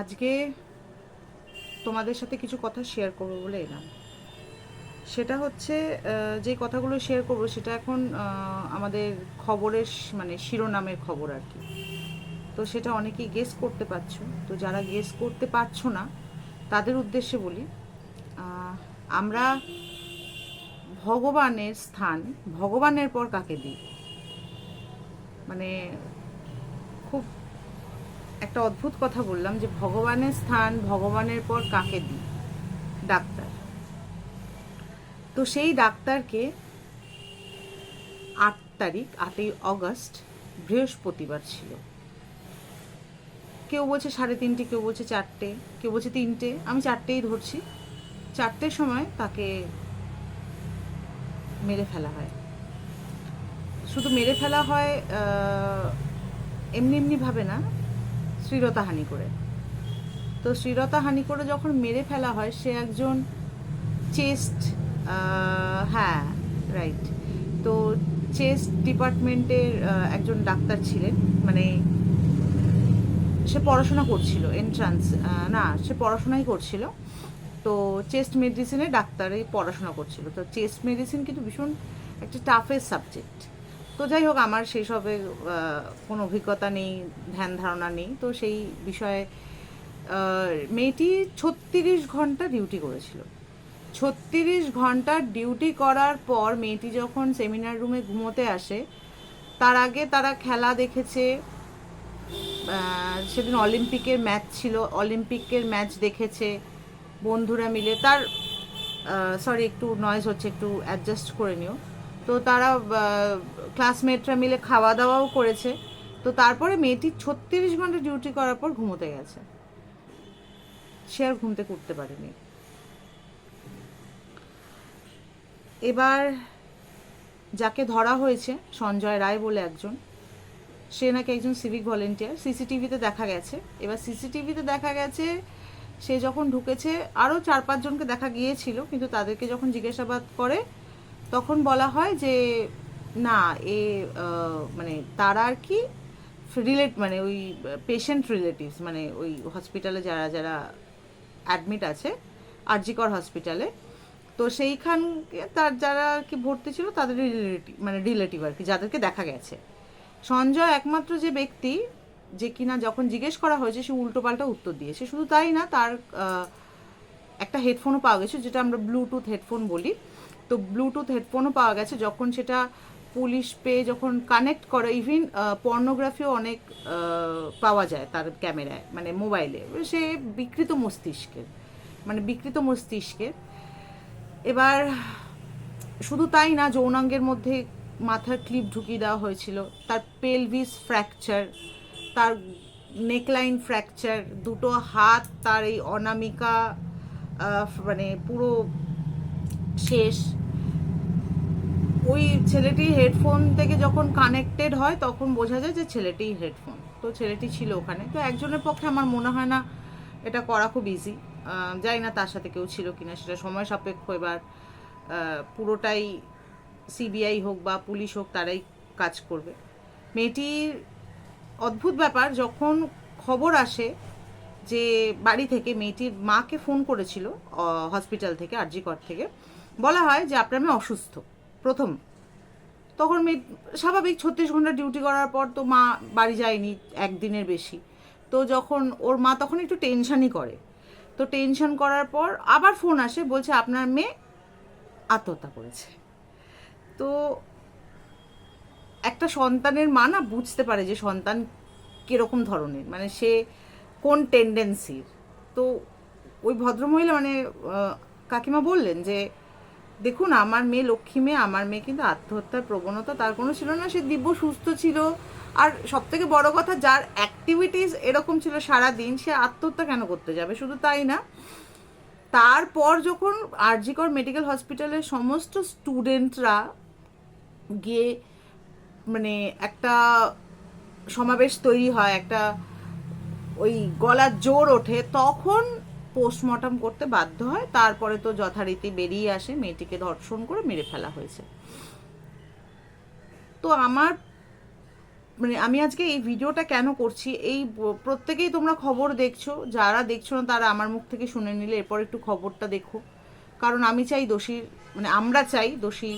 আজকে তোমাদের সাথে কিছু কথা শেয়ার করব বলে এলাম। সেটা হচ্ছে যে কথাগুলো শেয়ার করব সেটা এখন আমাদের খবরের মানে শিরোনামের খবর আর কি। তো সেটা অনেকেই গেস করতে পারছ। তো যারা গেস করতে পারছ না, তাদের উদ্দেশ্যে বলি আমরা ভগবানের স্থান, ভগবানের পর কাকে দিই? মানে খুব একটা অদ্ভুত কথা বললাম যে ভগবানের স্থান, ভগবানের পর কাকে দিই? ডাক্তার। তো সেই ডাক্তারকে আট তারিখ, আটই অগস্ট, বৃহস্পতিবার ছিল। কেউ বলছে সাড়ে তিনটে, কেউ বলছে চারটে, কেউ বলছে তিনটে। আমি চারটেই ধরছি। চারটের সময় তাকে মেরে ফেলা হয়। শুধু মেরে ফেলা হয় এমনি এমনি ভাবে না শ্রীরতাহানি করে। তো শ্রীরতাহানি করে যখন মেরে ফেলা হয়, সে একজন চেস্ট হ্যাঁ রাইট তো চেস্ট ডিপার্টমেন্টের একজন ডাক্তার ছিলেন মানে সে পড়াশোনা করছিল এন্ট্রান্স না, সে পড়াশোনাই করছিল। তো চেস্ট মেডিসিনে ডাক্তারে পড়াশোনা করছিল। তো চেস্ট মেডিসিন কিন্তু ভীষণ একটা টাফেস্ট সাবজেক্ট তো যাই হোক, আমার সেই সবে কোনো অভিজ্ঞতা নেই, ধ্যান ধারণা নেই। তো সেই বিষয়ে মেয়েটি ছত্রিশ ঘণ্টা ডিউটি করেছিল। ছত্রিশ ঘণ্টা ডিউটি করার পর মেয়েটি যখন সেমিনার রুমে ঘুমোতে আসে, তার আগে তারা খেলা দেখেছে। সেদিন অলিম্পিকের ম্যাচ ছিল অলিম্পিকের ম্যাচ দেখেছে বন্ধুরা মিলে। তার সরি একটু নয়েজ হচ্ছে, একটু অ্যাডজাস্ট করে নিও। তো তারা ক্লাসমেটরা মিলে খাওয়া দাওয়াও করেছে। তো তারপরে মেয়েটি ছত্রিশ ঘণ্টা ডিউটি করার পর ঘুমোতে গেছে। সে আর ঘুমতে করতে পারেনি। এবার যাকে ধরা হয়েছে, সঞ্জয় রায় বলে একজন, সে নাকি একজন সিভিক ভলেন্টিয়ার সিসিটিভিতে দেখা গেছে। এবার সিসিটিভিতে দেখা গেছে, সে যখন ঢুকেছে আরও চার পাঁচজনকে দেখা গিয়েছিল, কিন্তু তাদেরকে যখন জিজ্ঞাসাবাদ করে তখন বলা হয় যে, না, এ মানে তারা আর কি রিলেট মানে ওই পেশেন্ট রিলেটিভস মানে ওই হসপিটালে যারা যারা অ্যাডমিট আছে, আরজিকর হসপিটালে তো সেইখান তার যারা আর কি ভর্তি ছিল তাদের রিলেটিভ মানে রিলেটিভ আর কি, যাদেরকে দেখা গেছে। সঞ্জয় একমাত্র যে ব্যক্তি, যে কিনা যখন জিজ্ঞেস করা হয়েছে, সে উল্টোপাল্টা উত্তর দিয়েছে। শুধু তাই না, তার একটা হেডফোনও পাওয়া গেছে, যেটা আমরা ব্লুটুথ হেডফোন বলি। তো ব্লুটুথ হেডফোনও পাওয়া গেছে। যখন সেটা পুলিশ পেয়ে যখন কানেক্ট করে ইভিন পর্নোগ্রাফিও অনেক পাওয়া যায় তার ক্যামেরায় মানে মোবাইলে সে বিকৃত মস্তিষ্কের মানে বিকৃত মস্তিষ্কের। এবার, শুধু তাই না, যৌনাঙ্গের মধ্যে মাথার ক্লিপ ঢুকিয়ে দেওয়া হয়েছিল। তার পেলভিস ফ্র্যাকচার তার নেকলাইন ফ্র্যাকচার দুটো হাত, তার এই অনামিকা মানে পুরো শেষ। ওই সেলেটি হেডফোন থেকে যখন কানেক্টেড হয়, তখন বোঝা যায় যে ছেলেটি হেডফোন। তো ছেলেটি ছিল ওখানে। তো একজনের পক্ষে আমার মনে হয় না এটা করা খুব ইজি জানি না তার সাথে কেউ ছিল কিনা, সেটা সময় সাপেক্ষ। এবার পুরোটাই সিবিআই হোক বা পুলিশ হোক, তারাই কাজ করবে। মেয়েটির অদ্ভুত ব্যাপার, যখন খবর আসে যে বাড়ি থেকে, মেয়েটির মাকে ফোন করেছিল হসপিটাল থেকে আরজিকর থেকে বলা হয় যে আপনার মেয়ে অসুস্থ, প্রথম। তখন মেয়ে স্বাভাবিক ছত্রিশ ঘণ্টা ডিউটি করার পর তো মা বাড়ি যায়নি একদিনের বেশি। তো যখন ওর মা তখন একটু টেনশানই করে। তো টেনশন করার পর আবার ফোন আসে, বলছে আপনার মেয়ে আত্মহত্যা করেছে। তো একটা সন্তানের মা না বুঝতে পারে যে সন্তান কীরকম ধরনের মানে সে কোন টেন্ডেন্সির তো ওই ভদ্রমহিলা মানে কাকিমা বললেন যে দেখুন, আমার মেয়ে লক্ষ্মী মেয়ে, আমার মেয়ে কিন্তু আত্মহত্যার প্রবণতা তার কোনো ছিল না। সে দিব্য, সুস্থ ছিল। আর সব থেকে বড় কথা, যার অ্যাক্টিভিটিস এরকম ছিল সারা দিন সে আত্মহত্যা কেন করতে যাবে? শুধু তাই না, তারপর যখন আরজিকর মেডিকেল হসপিটালের সমস্ত স্টুডেন্টরা গিয়ে মানে একটা সমাবেশ তৈরি হয়, একটা ওই গলার জোর ওঠে, তখন পোস্টমর্টম করতে বাধ্য হয়। তারপরে তো যথারীতি বেরিয়ে আসে, মেয়েটিকে ধর্ষণ করে মেরে ফেলা হয়েছে। তো আমার মানে আমি আজকে এই ভিডিওটা কেন করছি, এই প্রত্যেকেই তোমরা খবর দেখছ, যারা দেখছ না তারা আমার মুখ থেকে শুনে নিলে, এরপর একটু খবরটা দেখো। কারণ আমি চাই দোষীর মানে আমরা চাই দোষী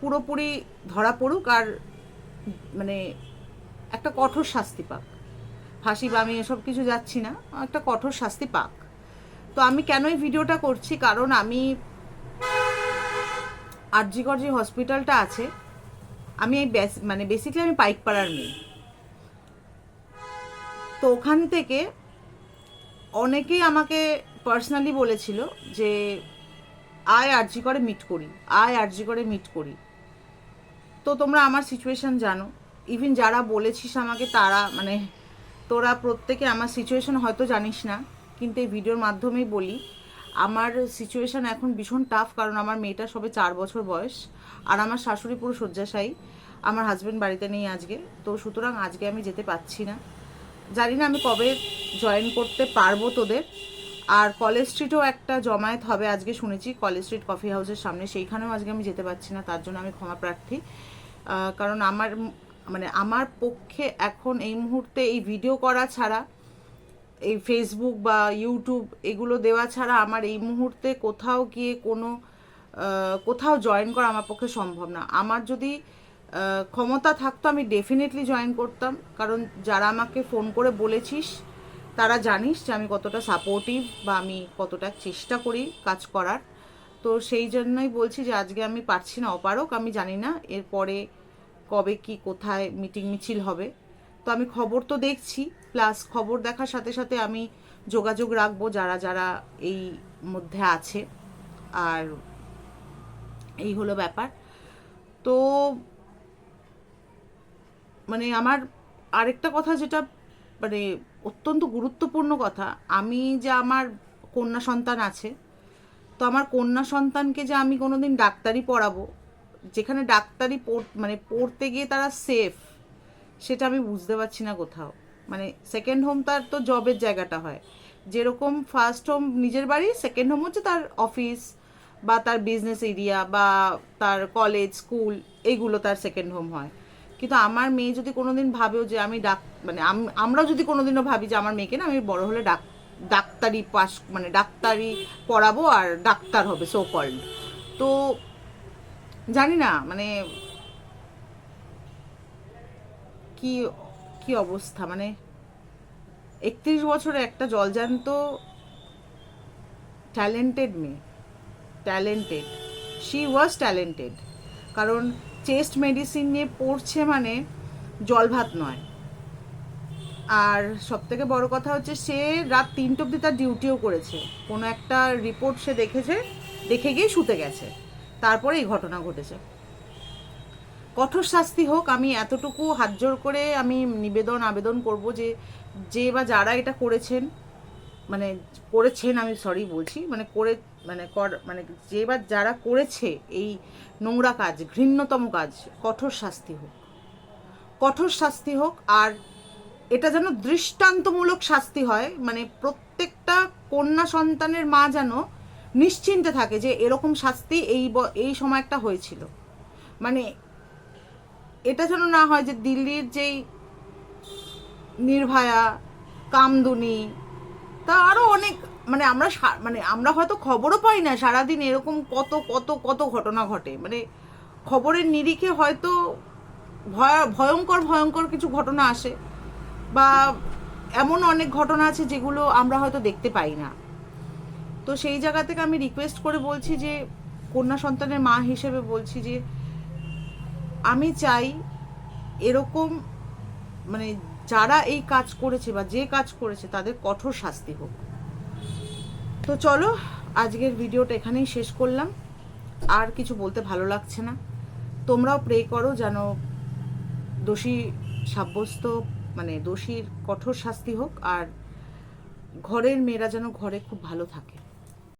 পুরোপুরি ধরা পড়ুক আর মানে একটা কঠোর শাস্তি পাক। ফাঁসি বা আমি এসব কিছু যাচ্ছি না, একটা কঠোর শাস্তি পাক। তো আমি কেন এই ভিডিওটা করছি? কারণ আমি আরজিকর যে হসপিটালটা আছে, আমি এই মানে বেসিক্যালি আমি পাইকপাড়ার মেয়ে। তো ওখান থেকে অনেকেই আমাকে পার্সোনালি বলেছিল যে, আয় আরজি করে মিট করি, আয় আরজি করে মিট করি। তো তোমরা আমার সিচুয়েশন জানো। ইভেন যারা বলেছিস আমাকে, তারা মানে তোরা প্রত্যেকে আমার সিচুয়েশন হয়তো জানিস না, কিন্তু এই ভিডিওর মাধ্যমেই বলি। আমার সিচুয়েশন এখন ভীষণ টাফ কারণ আমার মেয়েটা সবে চার বছর বয়স, আর আমার শাশুড়ি পুরো শয্যাশায়ী। আমার হাজব্যান্ড বাড়িতে নেই আজকে, তো সুতরাং আজকে আমি যেতে পারছি না। জানি না আমি কবে জয়েন করতে পারব তোদের। আর কলেজ স্ট্রিটও একটা জমায়েত হবে আজকে শুনেছি, কলেজ স্ট্রিট কফি হাউসের সামনে, সেইখানেও আজকে আমি যেতে পারছি না, তার জন্য আমি ক্ষমা প্রার্থী। কারণ আমার মানে আমার পক্ষে এখন এই মুহূর্তে এই ভিডিও করা ছাড়া, এই ফেসবুক বা ইউটিউব এগুলো দেওয়া ছাড়া আমার এই মুহূর্তে কোথাও গিয়ে কোনো কোথাও জয়েন করা আমার পক্ষে সম্ভব না। আমার যদি ক্ষমতা থাকতো আমি ডেফিনেটলি জয়েন করতাম। কারণ যারা আমাকে ফোন করে বলেছিস, তারা জানিস যে আমি কতটা সাপোর্টিভ বা আমি কতটা চেষ্টা করি কাজ করার। তো সেই জন্যই বলছি যে আজকে আমি পারছি না, অপারক, আমি জানি না। এরপরে কবে কি কোথায় মিটিং মিছিল হবে। তো আমি খবর তো দেখছি প্লাস খবর দেখার সাথে সাথে আমি যোগাযোগ রাখব যারা যারা এই মধ্যে আছে। আর এই হলো ব্যাপার। তো মানে আমার আরেকটা কথা যেটা মানে অত্যন্ত গুরুত্বপূর্ণ কথা, আমি যে আমার কন্যা সন্তান আছে, তো আমার কন্যা সন্তানকে যে আমি কোনোদিন ডাক্তারি পড়াবো যেখানে ডাক্তারি মানে পড়তে গিয়ে তারা সেফ সেটা আমি বুঝতে পারছি না কোথাও। মানে সেকেন্ড হোম তার তো জবের জায়গাটা হয়। যেরকম ফার্স্ট হোম নিজের বাড়ি সেকেন্ড হোম হচ্ছে তার অফিস বা তার বিজনেস এরিয়া বা তার কলেজ স্কুল এইগুলো তার সেকেন্ড হোম হয়। কিন্তু আমার মেয়ে যদি কোনোদিন ভাবেও যে আমি ডাক মানে আম- আমরাও যদি কোনোদিনও ভাবি যে আমার মেয়েকে না, আমি বড় হলে ডাক, ডাক্তারি পাস মানে ডাক্তারি পড়াবো আর ডাক্তার হবে সো কল্ড তো জানি না মানে কি কি অবস্থা? মানে একত্রিশ বছরে একটা জলজান্ত ট্যালেন্টেড মেয়ে ট্যালেন্টেড শি ওয়াজ ট্যালেন্টেড কারণ চেস্ট মেডিসিন নিয়ে পড়ছে মানে জল ভাত নয়। আর সব থেকে বড় কথা হচ্ছে সে রাত তিনটে অবধি তার ডিউটিও করেছে। কোনো একটা রিপোর্ট সে দেখেছে, দেখে গিয়ে শুতে গেছে। তারপরে এই ঘটনা ঘটেছে। কঠোর শাস্তি হোক, আমি এতটুকু হাত জোর করে আমি নিবেদন, আবেদন করব যে যে বা যারা এটা করেছেন মানে করেছেন, আমি সরি বলছি মানে করে মানে কর মানে যে বা যারা করেছে এই নোংরা কাজ, ঘৃণ্যতম কাজ, কঠোর শাস্তি হোক। কঠোর শাস্তি হোক, আর এটা যেন দৃষ্টান্তমূলক শাস্তি হয় মানে প্রত্যেকটা কন্যা সন্তানের মা যেন নিশ্চিন্তে থাকে যে এরকম শাস্তি এই এই সময় একটা হয়েছিল। মানে এটা যেন না হয় যে দিল্লির যেই নির্ভয়া, কামদুনি, তা আরও অনেক মানে আমরা মানে আমরা হয়তো খবরও পাই না সারাদিন এরকম কত কত কত ঘটনা ঘটে। মানে খবরের নিরিখে হয়তো ভয়, ভয়ঙ্কর ভয়ঙ্কর কিছু ঘটনা আসে। বা এমন অনেক ঘটনা আছে যেগুলো আমরা হয়তো দেখতে পাই না। তো সেই জায়গা থেকে আমি রিকোয়েস্ট করে বলছি যে, কন্যা সন্তানের মা হিসেবে বলছি যে, আমি চাই এরকম মানে যারা এই কাজ করেছে বা যে কাজ করেছে তাদের কঠোর শাস্তি হোক। তো চলো, আজকের ভিডিওটা এখানেই শেষ করলাম। আর কিছু বলতে ভালো লাগছে না। তোমরাও প্রে করো যেন দোষী সাব্যস্ত মানে দোষীর কঠোর শাস্তি হোক। আর ঘরের মেয়েরা যেন ঘরে খুব ভালো থাকে।